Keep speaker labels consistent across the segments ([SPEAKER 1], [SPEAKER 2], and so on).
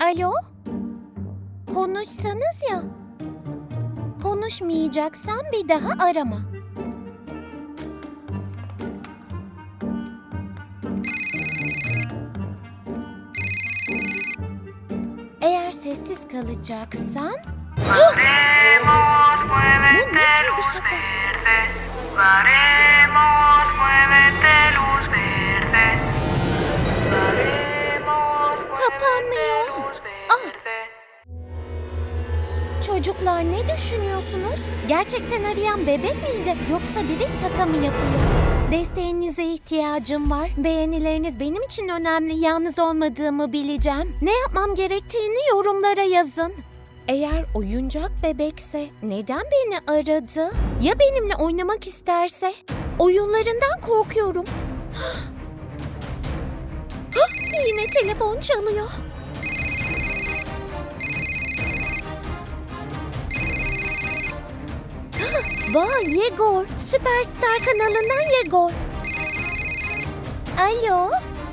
[SPEAKER 1] Alo? Konuşsanız ya. Konuşmayacaksan bir daha arama. Eğer sessiz kalacaksan... Bu ne tür bir şaka? Çocuklar ne düşünüyorsunuz? Gerçekten arayan bebek miydi? Yoksa biri şaka mı yapıyor? Desteğinize ihtiyacım var. Beğenileriniz benim için önemli. Yalnız olmadığımı bileceğim. Ne yapmam gerektiğini yorumlara yazın. Eğer oyuncak bebekse neden beni aradı? Ya benimle oynamak isterse? Oyunlarından korkuyorum. Yine telefon çalıyor. Vay Yegor, Süperstar kanalından Yegor. Alo?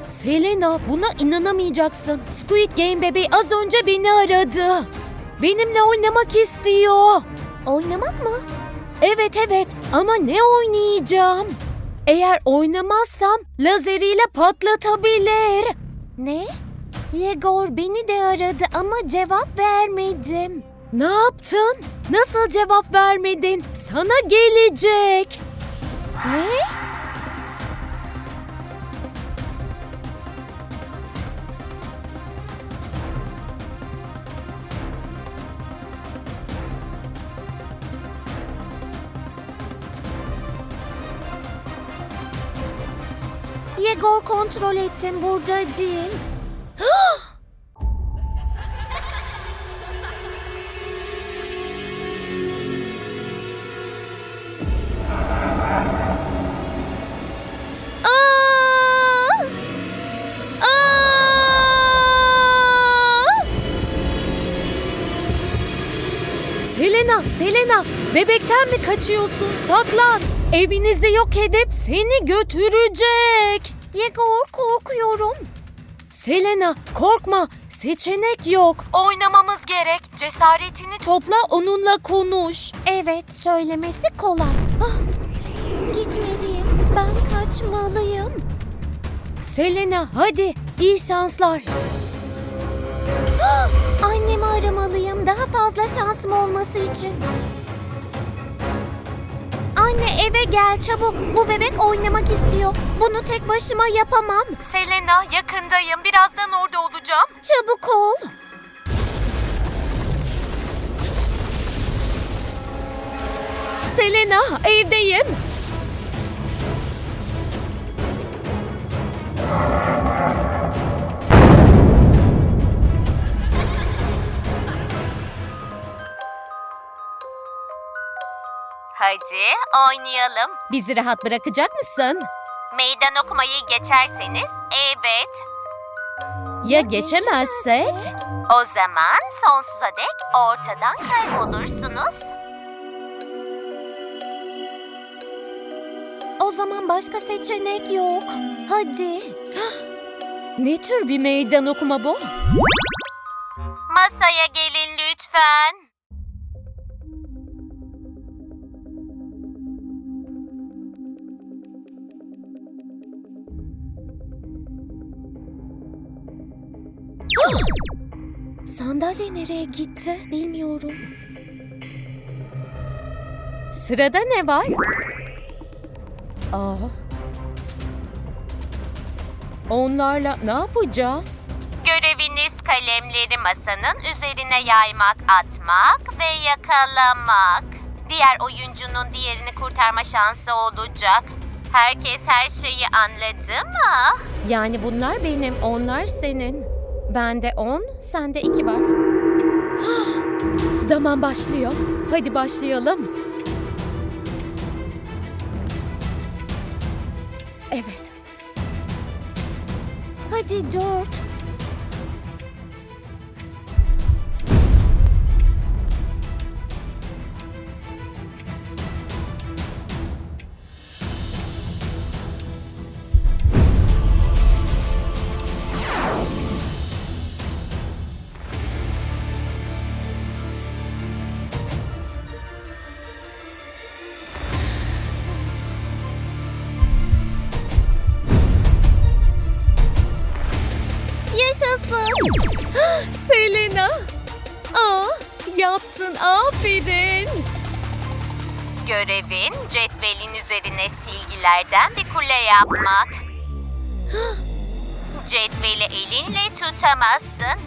[SPEAKER 1] Selena, buna inanamayacaksın. Squid Game bebeği az önce beni aradı. Benimle oynamak istiyor. Oynamak mı? Evet evet ama ne oynayacağım? Eğer oynamazsam lazeriyle patlatabilir. Ne? Yegor beni de aradı ama cevap vermedim. Ne yaptın? Nasıl cevap vermedin? Sana gelecek. Ne? Yegor kontrol ettim burada değil. Selena, Selena, bebekten mi kaçıyorsun? Saklan. Evinizi yok edip seni götürecek. Yegor, korkuyorum. Selena, korkma. Seçenek yok. Oynamamız gerek. Cesaretini topla, onunla konuş. Evet, söylemesi kolay. Ah, Gitmeliyim. Ben kaçmalıyım. Selena hadi iyi şanslar. Annemi aramalıyım daha fazla şansım olması için. Anne eve gel çabuk. Bu bebek oynamak istiyor. Bunu tek başıma yapamam. Selena yakındayım. Birazdan orada olacağım. Çabuk ol. Selena evdeyim. Hadi oynayalım. Bizi rahat bırakacak mısın? Meydan okumayı geçerseniz evet. Ya geçemezsek? O zaman sonsuza dek ortadan kaybolursunuz. O zaman başka seçenek yok. Hadi. ne tür bir meydan okuma bu? Masaya gelin lütfen. Sandalye nereye gitti bilmiyorum. Sırada ne var? Aa. Onlarla ne yapacağız? Göreviniz kalemleri masanın üzerine yaymak, atmak ve yakalamak. Diğer oyuncunun diğerini kurtarma şansı olacak. Herkes her şeyi anladı mı? Yani bunlar benim, onlar senin. Bende 10, sende 2 var. Zaman başlıyor. Hadi başlayalım. Evet. Hadi 4. Selena. Aa, yaptın aferin.
[SPEAKER 2] Görevin cetvelin üzerine silgilerden bir kule yapmak. Cetveli elinle tutamazsın.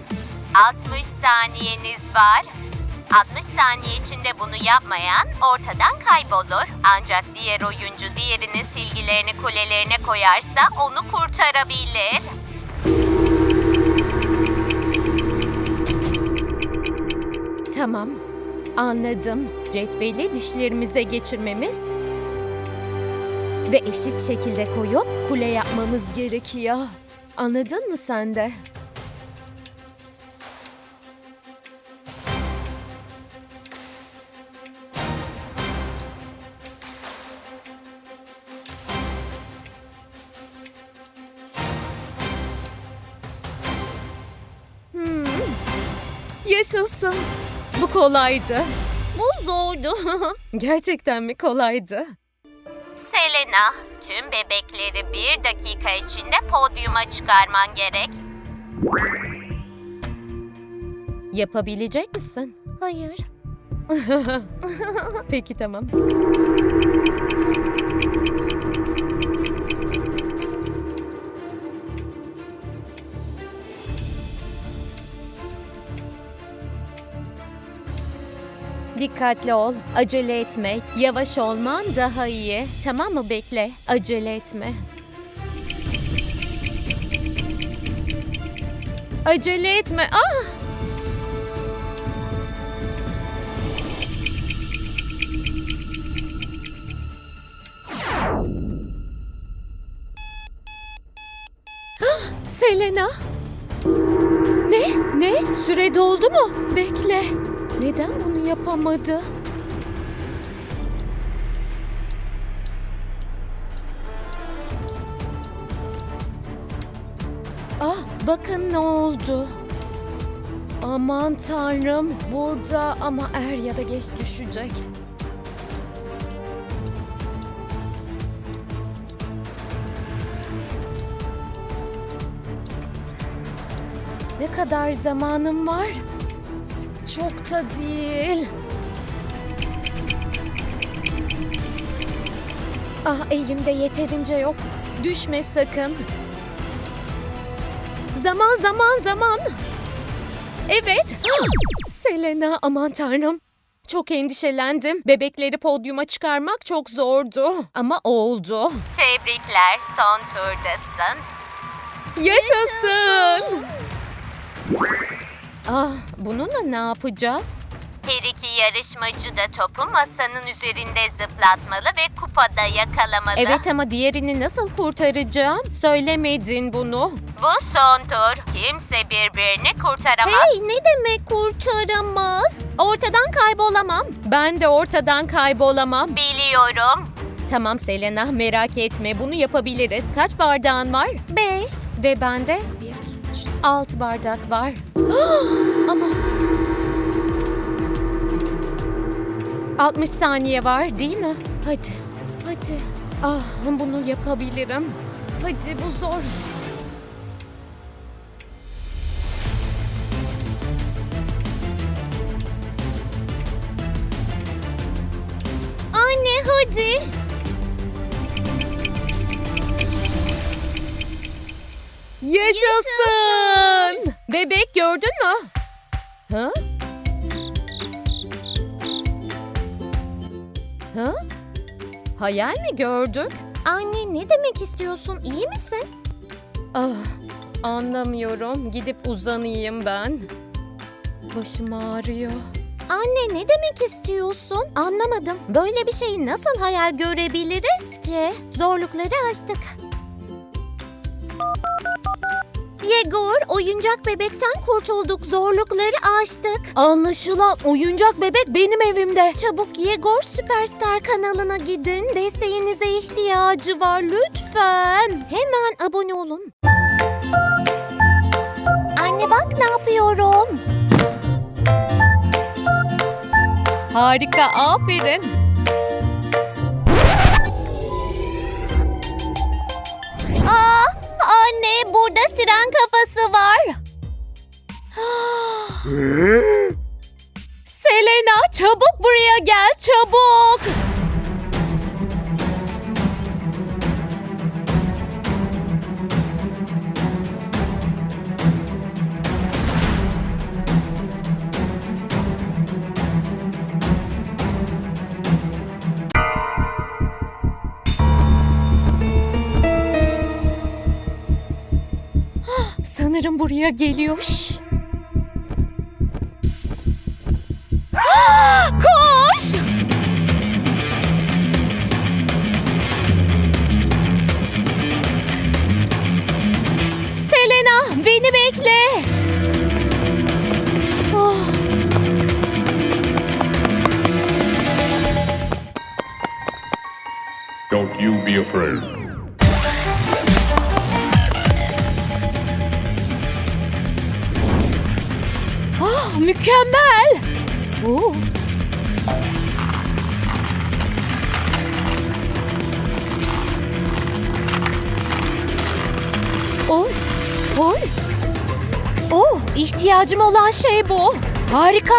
[SPEAKER 2] 60 saniyeniz var. 60 saniye içinde bunu yapmayan ortadan kaybolur. Ancak diğer oyuncu diğerinin silgilerini kulelerine koyarsa onu kurtarabilir.
[SPEAKER 1] Tamam. Anladım. Cetveli dişlerimize geçirmemiz ve eşit şekilde koyup kule yapmamız gerekiyor. Anladın mı sen de? Bu kolaydı. Bu zordu. Gerçekten mi kolaydı?
[SPEAKER 2] Selena, tüm bebekleri bir dakika içinde podyuma çıkarman gerek.
[SPEAKER 1] Yapabilecek misin?
[SPEAKER 2] Hayır.
[SPEAKER 1] Peki tamam. Dikkatli ol, acele etme. Yavaş olman daha iyi. Tamam mı? Bekle. Acele etme. Acele etme. Ah! Selena. Ne? Ne? Süre doldu mu? Bekle. Neden bunu yapamadı? Ah, bakın ne oldu. Aman tanrım, burada ama er ya da geç düşecek. Ne kadar zamanım var? Çok da değil. Ah elimde yeterince yok. Düşme sakın. Zaman zaman zaman. Evet. Selena aman tanrım. Çok endişelendim. Bebekleri podyuma çıkarmak çok zordu. Ama oldu.
[SPEAKER 2] Tebrikler, son turdasın.
[SPEAKER 1] Yaşasın. Ah bununla ne yapacağız?
[SPEAKER 2] Her iki yarışmacı da topu masanın üzerinde zıplatmalı ve kupada yakalamalı.
[SPEAKER 1] Evet ama diğerini nasıl kurtaracağım? Söylemedin bunu.
[SPEAKER 2] Bu son tur. Kimse birbirini kurtaramaz.
[SPEAKER 1] Hey ne demek kurtaramaz? Ortadan kaybolamam. Ben de ortadan kaybolamam.
[SPEAKER 2] Biliyorum.
[SPEAKER 1] Tamam Selena merak etme bunu yapabiliriz. Kaç bardağın var? Beş. Ve bende? Altı bardak var. Ama... 60 saniye var değil mi? Hadi, hadi. Ah bunu yapabilirim. Hadi bu zor. Anne hadi. Yaşasın! Bebek gördün mü? Ha? Ha? Hayal mi gördük?
[SPEAKER 3] Anne ne demek istiyorsun? İyi misin?
[SPEAKER 1] Ah, anlamıyorum. Gidip uzanayım ben. Başım ağrıyor.
[SPEAKER 3] Anne ne demek istiyorsun? Anlamadım. Böyle bir şeyi nasıl hayal görebiliriz ki? Zorlukları aştık. Yegor, oyuncak bebekten kurtulduk. Zorlukları aştık.
[SPEAKER 1] Anlaşılan oyuncak bebek benim evimde.
[SPEAKER 3] Çabuk Yegor Süperstar kanalına gidin. Desteğinize ihtiyacı var lütfen. Hemen abone olun. Anne bak ne yapıyorum.
[SPEAKER 1] Harika, aferin.
[SPEAKER 3] Aa, Anne burada siren kafası var. Ee?
[SPEAKER 1] Selena çabuk buraya gel çabuk. Sanırım buraya geliyor. Koş! Selena, beni bekle. Oh,
[SPEAKER 4] Don't you be afraid.
[SPEAKER 1] İhtiyacım olan şey bu. Harika.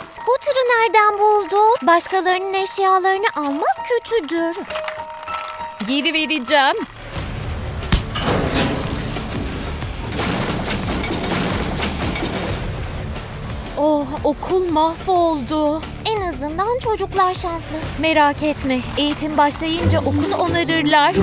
[SPEAKER 3] Scooter'ı nereden buldu? Başkalarının eşyalarını almak kötüdür.
[SPEAKER 1] Geri vereceğim. Oh, okul mahvoldu.
[SPEAKER 3] En azından çocuklar şanslı.
[SPEAKER 1] Merak etme, eğitim başlayınca okulu onarırlar.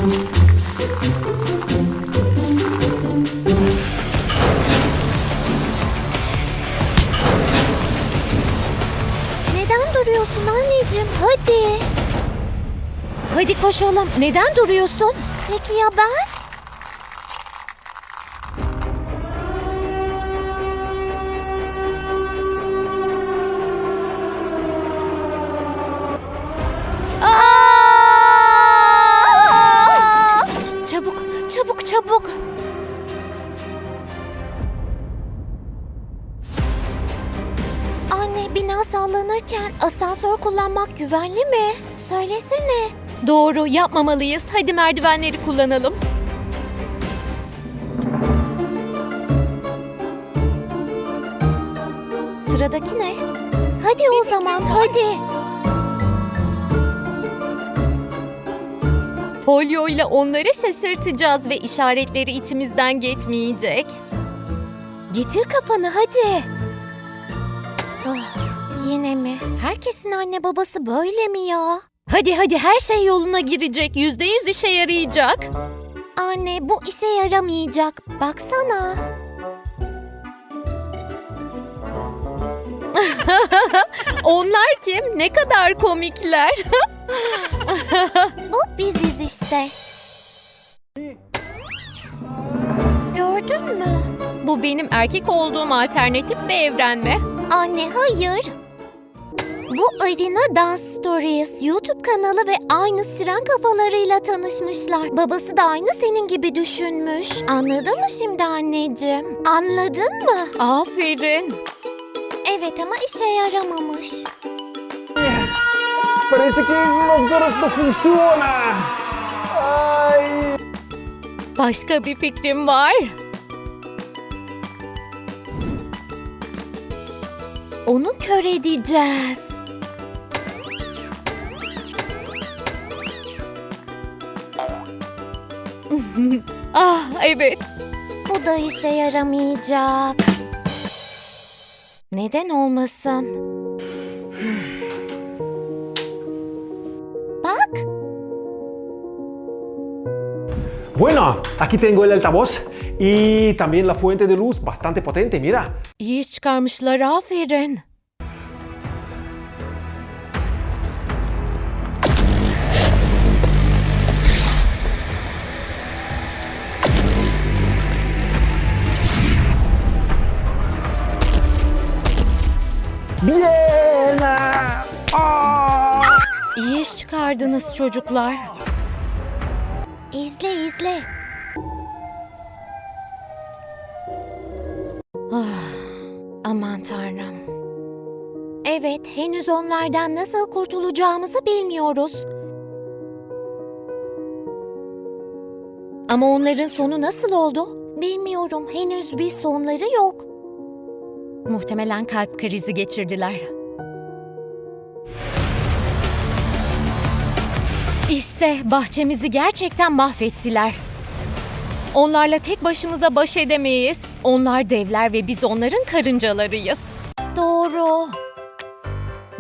[SPEAKER 3] Neden duruyorsun anneciğim? Hadi.
[SPEAKER 1] Hadi koşalım. Neden duruyorsun?
[SPEAKER 3] Peki ya ben?
[SPEAKER 1] Çabuk.
[SPEAKER 3] Anne bina sallanırken asansör kullanmak güvenli mi? Söylesene.
[SPEAKER 1] Doğru, yapmamalıyız. Hadi merdivenleri kullanalım. Sıradaki ne?
[SPEAKER 3] Hadi o zaman hadi.
[SPEAKER 1] Folyo ile onları şaşırtacağız ve işaretleri içimizden geçmeyecek. Getir kafanı hadi.
[SPEAKER 3] Ah, yine mi? Herkesin anne babası böyle mi ya?
[SPEAKER 1] Hadi hadi her şey yoluna girecek. Yüzde yüz işe yarayacak.
[SPEAKER 3] Anne bu işe yaramayacak. Baksana.
[SPEAKER 1] Onlar kim? Ne kadar komikler.
[SPEAKER 3] Bu biziz işte. Gördün mü?
[SPEAKER 1] Bu benim erkek olduğum alternatif bir evren mi?
[SPEAKER 3] Anne hayır. Bu Arina Dance Stories YouTube kanalı ve aynı siren kafalarıyla tanışmışlar. Babası da aynı senin gibi düşünmüş. Anladın mı şimdi anneciğim? Anladın mı?
[SPEAKER 1] Aferin.
[SPEAKER 3] Evet ama işe yaramamış.
[SPEAKER 5] Parece que los gorros no funcionan. Ay.
[SPEAKER 1] Başka bir fikrim var. Onu kör edeceğiz. ah evet.
[SPEAKER 3] Bu da işe yaramayacak. Neden olmasın?
[SPEAKER 5] Bueno, aquí tengo el altavoz y también la fuente de luz bastante potente, mira.
[SPEAKER 1] İyi çıkarmışlar aferin.
[SPEAKER 5] Bien. ah.
[SPEAKER 1] İyi iş çıkardınız çocuklar.
[SPEAKER 3] İzle izle.
[SPEAKER 1] Ah, aman tanrım.
[SPEAKER 3] Evet, henüz onlardan nasıl kurtulacağımızı bilmiyoruz. Ama onların sonu nasıl oldu? Bilmiyorum. Henüz bir sonları yok.
[SPEAKER 1] Muhtemelen kalp krizi geçirdiler. İşte bahçemizi gerçekten mahvettiler. Onlarla tek başımıza baş edemeyiz. Onlar devler ve biz onların karıncalarıyız.
[SPEAKER 3] Doğru.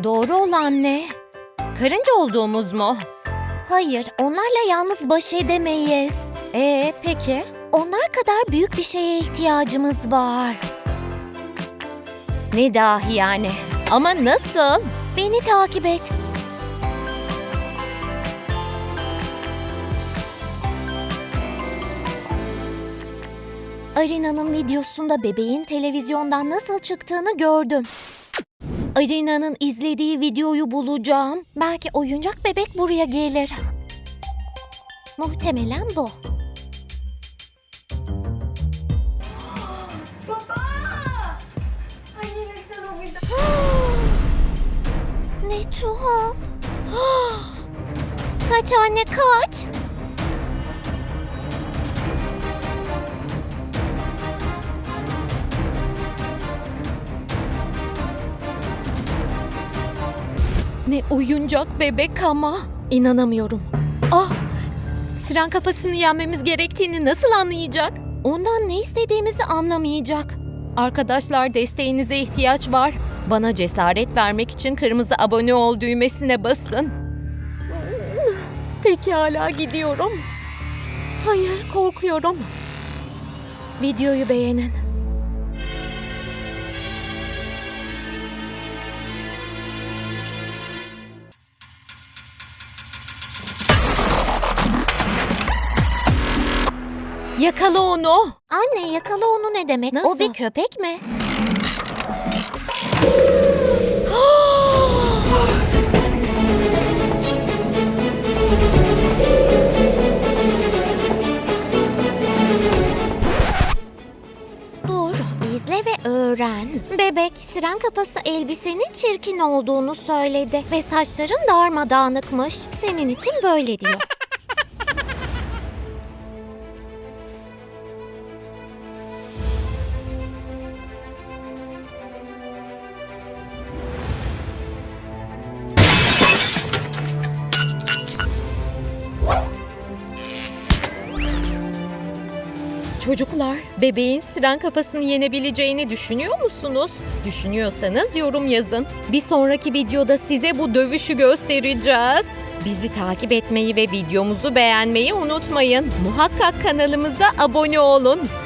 [SPEAKER 1] Doğru olan ne? Karınca olduğumuz mu?
[SPEAKER 3] Hayır, onlarla yalnız baş edemeyiz.
[SPEAKER 1] Ee peki?
[SPEAKER 3] Onlar kadar büyük bir şeye ihtiyacımız var.
[SPEAKER 1] Ne dahi yani? Ama nasıl?
[SPEAKER 3] Beni takip et. Arina'nın videosunda bebeğin televizyondan nasıl çıktığını gördüm. Arina'nın izlediği videoyu bulacağım. Belki oyuncak bebek buraya gelir. Muhtemelen bu. ne tuhaf. kaç anne kaç.
[SPEAKER 1] Ne oyuncak bebek ama. İnanamıyorum. Ah! Siren kafasını yenmemiz gerektiğini nasıl anlayacak? Ondan ne istediğimizi anlamayacak. Arkadaşlar desteğinize ihtiyaç var. Bana cesaret vermek için kırmızı abone ol düğmesine basın. Peki hala gidiyorum. Hayır korkuyorum. Videoyu beğenin. Yakala onu.
[SPEAKER 3] Anne yakala onu ne demek? O
[SPEAKER 1] Nasıl?
[SPEAKER 3] bir köpek mi? Dur, izle ve öğren. Bebek, siren kafası elbisenin çirkin olduğunu söyledi ve saçların darmadağınıkmış. Senin için böyle diyor.
[SPEAKER 1] Çocuklar, bebeğin siren kafasını yenebileceğini düşünüyor musunuz? Düşünüyorsanız yorum yazın. Bir sonraki videoda size bu dövüşü göstereceğiz. Bizi takip etmeyi ve videomuzu beğenmeyi unutmayın. Muhakkak kanalımıza abone olun.